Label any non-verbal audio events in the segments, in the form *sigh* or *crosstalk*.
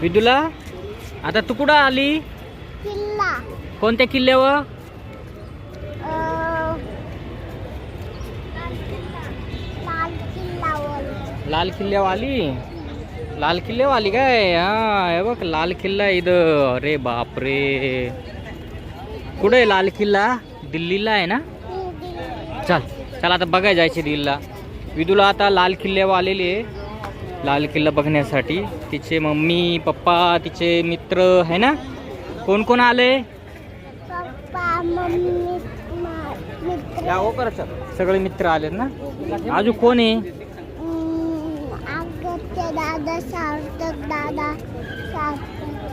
विदुला आता तू कुठं आली? किल्ला. कोणत्या किल्ल्यावर? लाल किल्ल्यावर. आली? लाल किल्ल्यावर आली काय? हा बघ लाल किल्ला इथं. अरे बापरे. कुठे लाल किल्ला? दिल्लीला आहे ना? चल चल आता बघायला जायचे दिल्लीला. विदूला आता लाल किल्ल्यावर आलेली आहे. लाल किल्ला बघण्यासाठी. तिचे मम्मी पप्पा तिचे मित्र आहे ना? कोण कोण आले? हो सगळे मित्र आले ना? अजून कोण आहे? दादा सार्थक दादा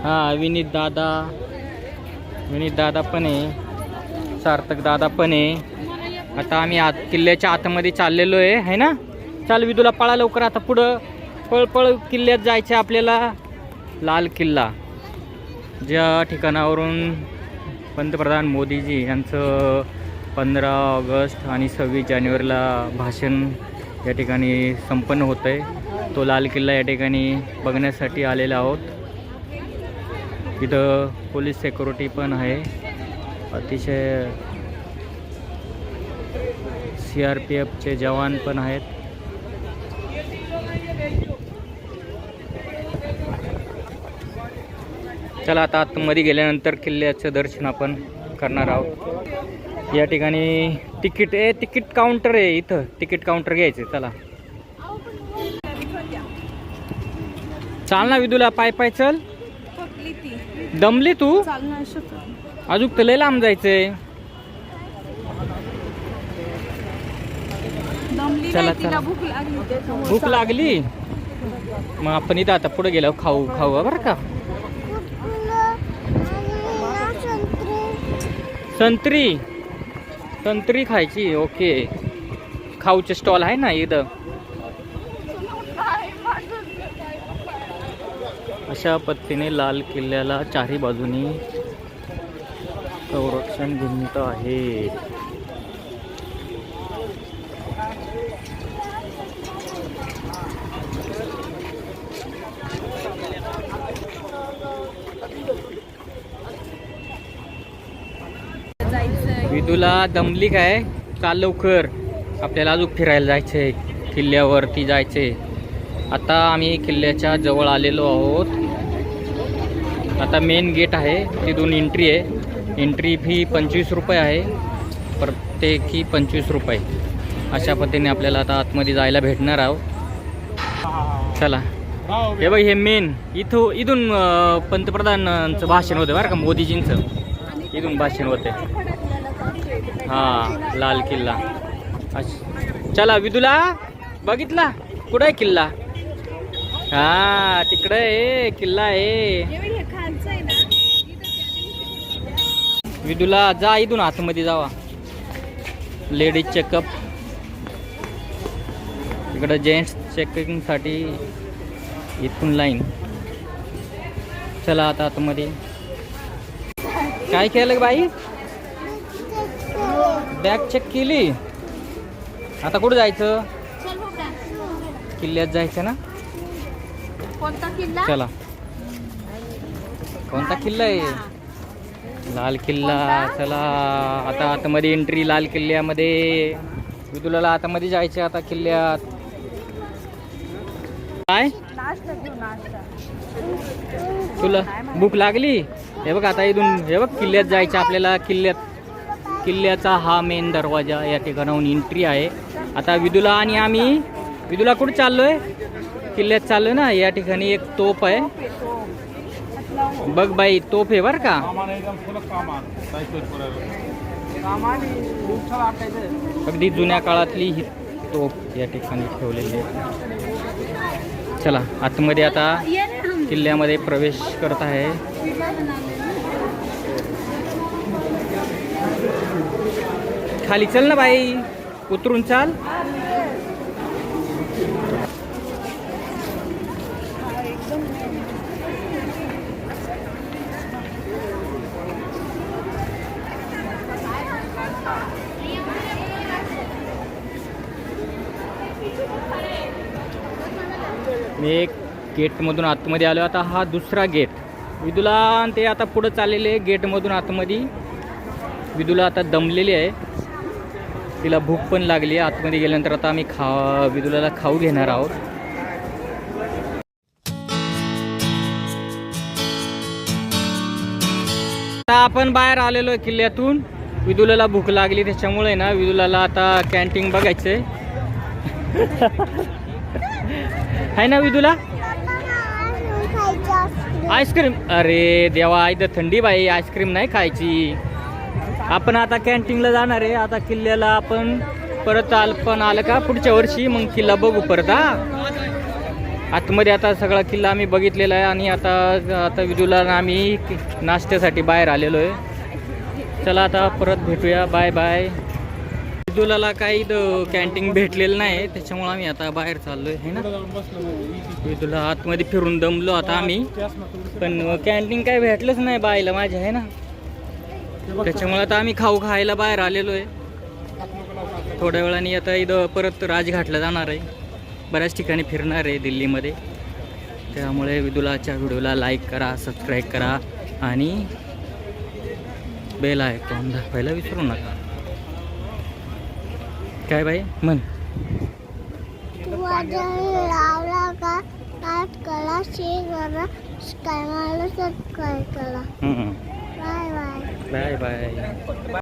हा विनीत दादा. विनीत दादा पण आहे. सार्थक दादा पण आहे. आता आम्ही आत किल्ल्याच्या आतमध्ये चाललेलो आहे है ना? चाल विदूला पळा लवकर आता पुढं. पळपळ किल्ल्यात जायचं आपल्याला. लाल किल्ला. ज्या ठिकाणावरून पंतप्रधान मोदीजी यांचं पंधरा ऑगस्ट आणि सव्वीस जानेवारीला भाषण या ठिकाणी संपन्न होतं आहे तो लाल किल्ला या ठिकाणी बघण्यासाठी आलेला आहोत. इथं पोलीस सेक्युरिटी पण आहे. अतिशय सी आर पी एफचे जवान पण आहेत. चला आता आतमध्ये गेल्यानंतर किल्ल्याचं दर्शन आपण करणार आहोत. या ठिकाणी तिकीट आहे तिकीट काउंटर आहे इथं. तिकीट काउंटर घ्यायचं चला. चाल ना विदूला पाय पाय चल. दमली तू? अजून तर लय लांब जायचंय. चला, चला. भूक लागली. भूक लागली? मग आपण इथं आता पुढे गेलो खाऊ खाऊ बरं का फुलं आणि ना संत्री. संत्री खायची ओके. खाऊचे स्टॉल आहे ना इथं. अशा पद्धतीने लाल किल्ल्याला चारही बाजूनी संरक्षण भिंत आहे. विदूला दमली काय? चाल लवकर. आपल्याला अजून फिरायला जायचंय. किल्ल्यावरती जायचंय. आता आम्ही किल्ल्याच्या जवळ आलेलो आहोत. आता मेन गेट आहे. तिथून एंट्री आहे. एंट्री फी पंचवीस रुपये आहे. प्रत्येकी पंचवीस रुपये. अशा पद्धतीने आपल्याला आता आतमध्ये जायला भेटणार आहोत. चला. हे बघ हे मेन इथं इथून पंतप्रधानांचं भाषण होतं बरं का मोदीजींचं. इथून भाषण होते हा लाल किल्ला. चला विदुला बघितला? कुठं आहे किल्ला? हा तिकडं आहे किल्ला आहे. विदुला जा इथून आतमध्ये जावा. लेडीज चेकअप इकडं जेंट्स चेकिंगसाठी इथून लाईन चला आता आतमध्ये. काय केलं बाई? बॅग चेक केली. आता कुठं जायचं? हो? किल्ल्यात जायचं ना? कोणता किल्ला? चला. कोणता किल्ला आहे? लाल किल्ला चला. आता आतमध्ये एंट्री लाल किल्ल्यामध्ये. तुला आतमध्ये जायचं आता किल्ल्यात. काय? तुला भूक लागली? हे बघ आता इथून हे बघ किल्ल्यात जायचं आपल्याला किल्ल्यात. किल्ल्याचा हा मेन दरवाजा या ठिकाणाहून एंट्री आहे. आता विदुला आणि आम्ही विदुला चाललो चाललोय? किल्ल्यात चाललोय ना या ठिकाणी एक तोप आहे. बघ बाई तोप आहे बर का. अगदी जुन्या काळातली ही तोप या ठिकाणी ठेवलेली आहे. चला आतमध्ये आता किल्ल्यामध्ये प्रवेश करत आहे. खाली चल ना बाई उतरून चाल. मी एक गेटमधून आतमध्ये आलो आता हा दुसरा गेट. विदुला आणि ते आता पुढं चाललेले गेटमधून आतमध्ये. विदुला आता दमलेली आहे. तिला भूक पण लागली आहे. आतमध्ये गेल्यानंतर आता आम्ही खा विदुलाला खाऊ घेणार आहोत. आता आपण बाहेर आलेलो आहे किल्ल्यातून. विदुलाला भूक लागली त्याच्यामुळे ना विदुलाला आता कॅन्टीन बघायचंय. *laughs* आहे ना विदुला आईस्क्रीम अरे देवा इथं थंडी बाई आईस्क्रीम नाही खायची. आपण आता कॅन्टीनला जाणार आहे. आता किल्ल्याला आपण परत आल पण आलं का पुढच्या वर्षी? मग किल्ला बघू परत हा. आतमध्ये आता सगळा किल्ला आम्ही बघितलेला आहे आणि आता आता विदूला आम्ही नाश्त्यासाठी बाहेर आलेलो आहे. चला आता परत भेटूया. बाय बाय विदुलाला काही कॅन्टीन भेटलेलं नाही. त्याच्यामुळे आम्ही आता बाहेर चाललो आहे ना? विदूला आतमध्ये फिरून दमलो आता आम्ही. पण कॅन्टीन काय भेटलंच नाही बायला माझ्या आहे ना? त्याच्यामुळे आता आम्ही खाऊ खायला बाहेर आलेलो आहे. थोड्या वेळाने आता इथं परत राजघाटला जाणार आहे. बऱ्याच ठिकाणी फिरणार आहे दिल्लीमध्ये. त्यामुळे विदुलाच्या व्हिडिओला लाईक करा सबस्क्राईब करा आणि बेल आयकॉन दाखवायला विसरू नका. काय बाई? म्हण. तू लावला का शेअर करा. हम्म. Bye bye bye bye